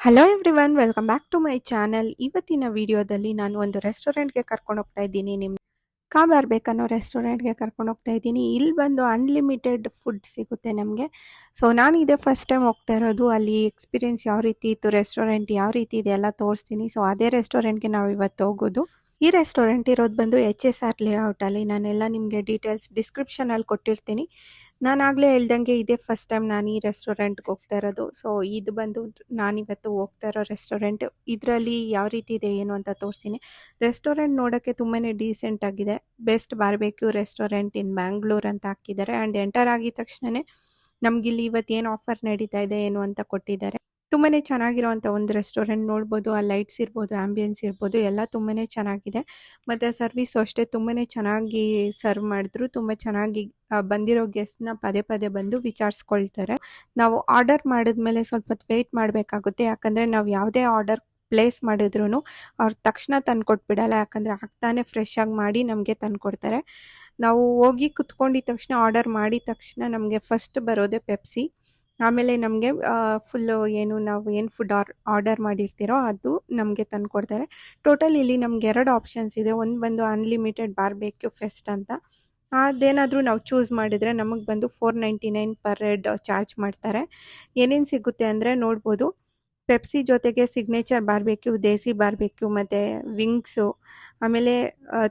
Hello everyone welcome back to my channel ಇವತ್ತಿನ ವಿಡಿಯೋದಲ್ಲಿ ನಾನು ಒಂದು ರೆಸ್ಟೋರೆಂಟ್ಗೆ ಕರ್ಕೊಂಡು ಹೋಗ್ತಾ ಇದ್ದೀನಿ. ನಿಮ್ಮ ಕಾ ಬರ್ಬೇಕನ್ನೋ ರೆಸ್ಟೋರೆಂಟ್ಗೆ ಕರ್ಕೊಂಡು ಹೋಗ್ತಾ ಇದ್ದೀನಿ. ಇಲ್ಲಿ ಬಂದು ಅನ್ಲಿಮಿಟೆಡ್ ಫುಡ್ ಸಿಗುತ್ತೆ ನಮಗೆ. ಸೊ ನಾನು ಇದೇ ಫಸ್ಟ್ ಟೈಮ್ ಹೋಗ್ತಾ ಇರೋದು. ಅಲ್ಲಿ ಎಕ್ಸ್ಪೀರಿಯನ್ಸ್ ಯಾವ ರೀತಿ ಇತ್ತು ರೆಸ್ಟೋರೆಂಟ್ ಯಾವ ರೀತಿ ಇದೆ ಎಲ್ಲ ತೋರಿಸ್ತೀನಿ. ಸೊ ಅದೇ ರೆಸ್ಟೋರೆಂಟ್ಗೆ ನಾವು ಇವತ್ತು ಹೋಗೋದು. ಈ ರೆಸ್ಟೋರೆಂಟ್ ಇರೋದು ಬಂದು ಎಚ್ ಎಸ್ ಆರ್ ಲೇಔಟಲ್ಲಿ ನಾನೆಲ್ಲ ನಿಮಗೆ ಡೀಟೇಲ್ಸ್ ಡಿಸ್ಕ್ರಿಪ್ಷನಲ್ಲಿ ಕೊಟ್ಟಿರ್ತೀನಿ. ನಾನು ಆಗಲೇ ಹೇಳ್ದಂಗೆ ಇದೇ ಫಸ್ಟ್ ಟೈಮ್ ನಾನು ಈ ರೆಸ್ಟೋರೆಂಟ್ಗೆ ಹೋಗ್ತಾ ಇರೋದು. ಸೊ ಇದು ಬಂದು ನಾನಿವತ್ತು ಹೋಗ್ತಾ ಇರೋ ರೆಸ್ಟೋರೆಂಟ್ ಇದರಲ್ಲಿ ಯಾವ ರೀತಿ ಇದೆ, ಏನು ಅಂತ ತೋರಿಸ್ತೀನಿ. ರೆಸ್ಟೋರೆಂಟ್ ನೋಡೋಕ್ಕೆ ತುಂಬಾ ಡೀಸೆಂಟ್ ಆಗಿದೆ. Best barbecue restaurant in Bangalore ಅಂತ ಹಾಕಿದ್ದಾರೆ. ಆ್ಯಂಡ್ ಎಂಟರ್ ಆಗಿದ ತಕ್ಷಣನೇ ನಮಗಿಲ್ಲಿ ಇವತ್ತು ಏನು ಆಫರ್ ನಡೀತಾ ಇದೆ, ಏನು ಅಂತ ಕೊಟ್ಟಿದ್ದಾರೆ. ತುಂಬಾನೇ ಚೆನ್ನಾಗಿರುವಂಥ ಒಂದು ರೆಸ್ಟೋರೆಂಟ್ ನೋಡ್ಬೋದು, ಆ ಲೈಟ್ಸ್ ಇರ್ಬೋದು, ಆಂಬಿಯನ್ಸ್ ಇರ್ಬೋದು, ಎಲ್ಲ ತುಂಬಾ ಚೆನ್ನಾಗಿದೆ. ಮತ್ತು ಸರ್ವಿಸ್ ಅಷ್ಟೇ ತುಂಬಾ ಚೆನ್ನಾಗಿ ಸರ್ವ್ ಮಾಡಿದ್ರು, ತುಂಬ ಚೆನ್ನಾಗಿ ಬಂದಿರೋ ಗೆಸ್ಟ್ನ ಪದೇ ಪದೇ ಬಂದು ವಿಚಾರಿಸ್ಕೊಳ್ತಾರೆ. ನಾವು ಆರ್ಡರ್ ಮಾಡಿದ್ಮೇಲೆ ಸ್ವಲ್ಪ ವೇಟ್ ಮಾಡಬೇಕಾಗುತ್ತೆ, ಯಾಕಂದರೆ ನಾವು ಯಾವುದೇ ಆರ್ಡರ್ ಪ್ಲೇಸ್ ಮಾಡಿದ್ರು ಅವ್ರು ತಕ್ಷಣ ತಂದು ಕೊಟ್ಬಿಡಲ್ಲ ಯಾಕಂದರೆ ಆಗ್ತಾನೆ ಫ್ರೆಶ್ ಆಗಿ ಮಾಡಿ ನಮಗೆ ತಂದು ಕೊಡ್ತಾರೆ ನಾವು ಹೋಗಿ ಕುತ್ಕೊಂಡಿದ ತಕ್ಷಣ, ಆರ್ಡರ್ ಮಾಡಿದ ತಕ್ಷಣ ನಮಗೆ ಫಸ್ಟ್ ಬರೋದೇ ಪೆಪ್ಸಿ. ಆಮೇಲೆ ನಮಗೆ ಫುಲ್ಲು ಏನು ನಾವು ಏನು ಫುಡ್ ಆರ್ ಆರ್ಡರ್ ಮಾಡಿರ್ತೀರೋ ಅದು ನಮಗೆ ತಂದು ಕೊಡ್ತಾರೆ. ಟೋಟಲ್ ಇಲ್ಲಿ ನಮ್ಗೆ ಎರಡು ಆಪ್ಷನ್ಸ್ ಇದೆ. ಒಂದು ಬಂದು ಅನ್ಲಿಮಿಟೆಡ್ ಬಾರ್ಬೇಕ್ಯೂ ಫೆಸ್ಟ್ ಅಂತ. ಅದೇನಾದರೂ ನಾವು ಚೂಸ್ ಮಾಡಿದರೆ ನಮಗೆ ಬಂದು four ninety nine per head charge ಮಾಡ್ತಾರೆ. ಏನೇನು ಸಿಗುತ್ತೆ ಅಂದರೆ ನೋಡ್ಬೋದು. ಪೆಪ್ಸಿ ಜೊತೆಗೆ ಸಿಗ್ನೇಚರ್ ಬಾರ್ಬೇಕ್ಯೂ ದೇಸಿ ಬಾರ್ಬೇಕ್ಯೂ ಮತ್ತು ವಿಂಗ್ಸು ಆಮೇಲೆ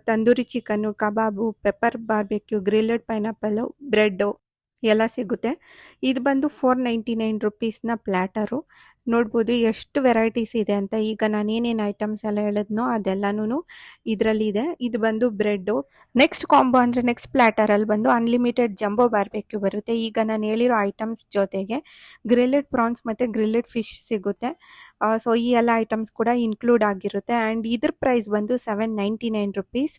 ತಂದೂರಿ ಚಿಕನ್ನು ಕಬಾಬು pepper barbecue grilled pineapple bread ಎಲ್ಲ ಸಿಗುತ್ತೆ. ಇದು ಬಂದು ಫೋರ್ ನೈಂಟಿ ನೈನ್ ರುಪೀಸ್ನ ಪ್ಲ್ಯಾಟರು ನೋಡ್ಬೋದು ಎಷ್ಟು ವೆರೈಟೀಸ್ ಇದೆ ಅಂತ. ಈಗ ನಾನೇನೇನು ಐಟಮ್ಸ್ ಎಲ್ಲ ಹೇಳಿದ್ನೋ ಅದೆಲ್ಲನೂ ಇದರಲ್ಲಿ ಇದೆ ಇದು ಬಂದು ಬ್ರೆಡ್ಡು ನೆಕ್ಸ್ಟ್ ಕಾಂಬೋ ಅಂದರೆ ನೆಕ್ಸ್ಟ್ ಪ್ಲ್ಯಾಟರಲ್ಲಿ ಬಂದು ಅನ್ಲಿಮಿಟೆಡ್ ಜಂಬೋ ಬಾರ್ಬೆಕ್ಯೂ ಬರುತ್ತೆ. ಈಗ ನಾನು ಹೇಳಿರೋ ಐಟಮ್ಸ್ ಜೊತೆಗೆ ಗ್ರಿಲ್ಲೆಡ್ ಪ್ರಾನ್ಸ್ ಮತ್ತು ಗ್ರಿಲ್ಲೆಡ್ ಫಿಶ್ ಸಿಗುತ್ತೆ. ಸೊ ಈ ಎಲ್ಲ ಐಟಮ್ಸ್ ಕೂಡ ಇನ್ಕ್ಲೂಡ್ ಆಗಿರುತ್ತೆ. ಆ್ಯಂಡ್ ಇದ್ರ ಪ್ರೈಸ್ ಬಂದು seven ninety nine rupees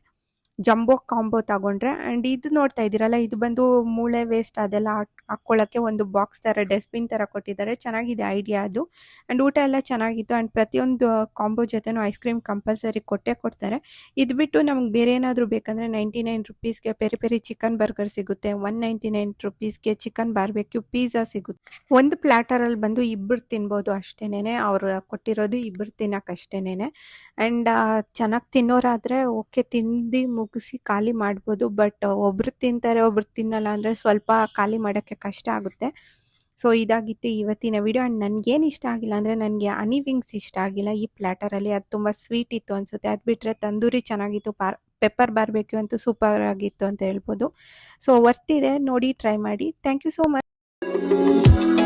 jumbo combo ತಗೊಂಡ್ರೆ ಅಂಡ್ ಇದು ನೋಡ್ತಾ ಇದ್ದೀರಲ್ಲ, ಇದು ಬಂದು ಮೂಳೆ ವೇಸ್ಟ್ ಅದೆಲ್ಲ ಹಾಕ್- ಹಾಕ್ಕೊಳ್ಳೋಕ್ಕೆ ಒಂದು ಬಾಕ್ಸ್ ಥರ ಡಸ್ಟ್ಬಿನ್ ಥರ ಕೊಟ್ಟಿದ್ದಾರೆ. ಚೆನ್ನಾಗಿದೆ ಐಡಿಯಾ ಅದು. ಆ್ಯಂಡ್ ಊಟ ಎಲ್ಲ ಚೆನ್ನಾಗಿತ್ತು. ಆ್ಯಂಡ್ ಪ್ರತಿಯೊಂದು ಕಾಂಬೋ ಜೊತೆನೂ ಐಸ್ ಕ್ರೀಮ್ ಕಂಪಲ್ಸರಿ ಕೊಟ್ಟೇ ಕೊಡ್ತಾರೆ. ಇದು ಬಿಟ್ಟು ನಮ್ಗೆ ಬೇರೆ ಏನಾದರೂ ಬೇಕಂದರೆ ನೈಂಟಿ ನೈನ್ ರುಪೀಸ್ಗೆ ಪೆರಿ ಪೆರಿ ಚಿಕನ್ ಬರ್ಗರ್ ಸಿಗುತ್ತೆ. ಒನ್ ನೈಂಟಿ ನೈನ್ ರುಪೀಸ್ಗೆ ಚಿಕನ್ ಬಾರ್ಬೆಕ್ಯೂ ಪಿಜ್ಜಾ ಸಿಗುತ್ತೆ. ಒಂದು ಪ್ಲ್ಯಾಟರಲ್ಲಿ ಬಂದು ಇಬ್ಬರು ತಿನ್ಬೋದು ಅಷ್ಟೇನೆ ಅವರು ಕೊಟ್ಟಿರೋದು ಇಬ್ಬರು ತಿನ್ನಕ್ಕೆ ಅಷ್ಟೇನೆ ಆ್ಯಂಡ್ ಚೆನ್ನಾಗಿ ತಿನ್ನೋರಾದರೆ ಓಕೆ ತಿಂದು ಮುಗಿಸಿ ಖಾಲಿ ಮಾಡ್ಬೋದು. ಬಟ್ ಒಬ್ರು ತಿಂತಾರೆ, ಒಬ್ರು ತಿನ್ನಲ್ಲ ಅಂದರೆ ಸ್ವಲ್ಪ ಖಾಲಿ ಮಾಡೋಕ್ಕೆ ಕಷ್ಟ ಆಗುತ್ತೆ. ಸೊ, ಇದಾಗಿತ್ತು ಇವತ್ತಿನ ವಿಡಿಯೋ. ಆ್ಯಂಡ್ ನನಗೇನು ಇಷ್ಟ ಆಗಿಲ್ಲ ಅಂದರೆ ನನಗೆ ಹನಿ ವಿಂಗ್ಸ್ ಇಷ್ಟ ಆಗಿಲ್ಲ. ಈ ಪ್ಲ್ಯಾಟರಲ್ಲಿ ಅದು ತುಂಬ ಸ್ವೀಟ್ ಇತ್ತು ಅನಿಸುತ್ತೆ. ಅದು ಬಿಟ್ಟರೆ ತಂದೂರಿ ಚೆನ್ನಾಗಿತ್ತು. ಪಾರ್, ಪೆಪ್ಪರ್ ಬಾರ್ಬೇಕು ಅಂತೂ ಸೂಪರ್ ಆಗಿತ್ತು ಅಂತ ಹೇಳ್ಬೋದು. ಸೊ, ವರ್ತಿದೆ. ನೋಡಿ, ಟ್ರೈ ಮಾಡಿ. Thank you so much.